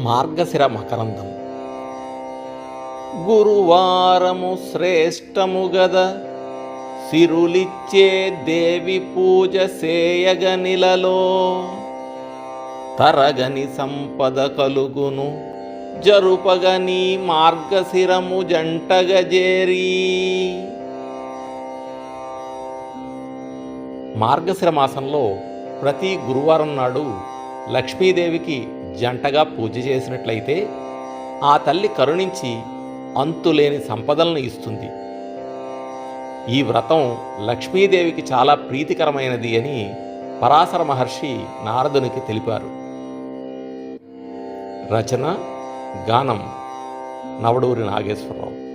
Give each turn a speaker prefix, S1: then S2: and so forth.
S1: మార్గశిర మకరందం గురువారము శ్రేష్టము గద సిరులిచ్చే దేవి పూజ సేయగనిలలో తరగని సంపద కలుగును జరుపగని మార్గశిరము జంటగజేరి మార్గశిర మాసంలో ప్రతి గురువారం నాడు లక్ష్మీదేవికి జంటగా పూజ చేసినట్లయితే ఆ తల్లి కరుణించి అంతులేని సంపదలను ఇస్తుంది. ఈ వ్రతం లక్ష్మీదేవికి చాలా ప్రీతికరమైనది అని పరాశర మహర్షి నారదునికి తెలిపారు. రచన గానం నవడూరి నాగేశ్వరరావు.